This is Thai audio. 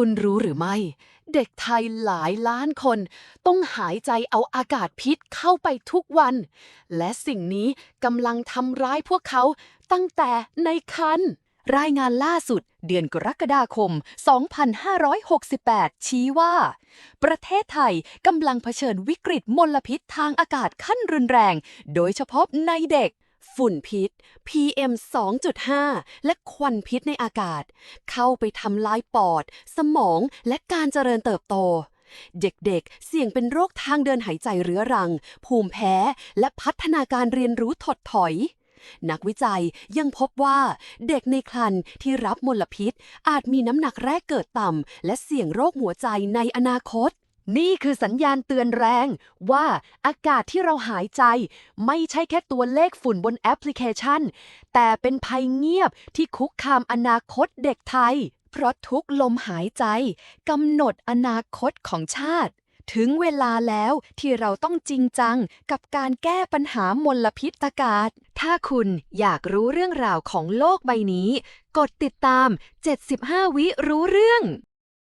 คุณรู้หรือไม่ เด็กไทยหลายล้านคน ต้องหายใจเอาอากาศพิษเข้าไปทุกวัน และสิ่งนี้กำลังทำร้ายพวกเขาตั้งแต่ในคันรายงานล่าสุดเดือนกรกฎาคม 2568 ชี้ว่า ประเทศไทยกำลังเผชิญวิกฤตมลพิษทางอากาศขั้นรุนแรง โดยเฉพาะในเด็ก ฝุ่นพิษ PM 2.5 และควันพิษในอากาศ เข้าไปทำลายปอด สมองและการเจริญเติบโต เด็กๆ เสี่ยงเป็นโรคทางเดินหายใจเรื้อรัง ภูมิแพ้ และพัฒนาการเรียนรู้ถดถอย นักวิจัยยังพบว่าเด็กในครรภ์ที่รับมลพิษ อาจมีน้ำหนักแรกเกิดต่ำและเสี่ยงโรคหัวใจในอนาคต นี่คือสัญญาณเตือนแรงว่าอากาศที่เราหายใจ ไม่ใช่แค่ตัวเลขฝุ่นบนแอปพลิเคชัน แต่เป็นภัยเงียบที่คุกคามอนาคตเด็กไทย เพราะทุกลมหายใจกำหนดอนาคตของชาติ ถึงเวลาแล้วที่เราต้องจริงจังกับการแก้ปัญหามลพิษอากาศ ถ้าคุณอยากรู้เรื่องราวของโลกใบนี้ กดติดตาม 75 วิรู้เรื่อง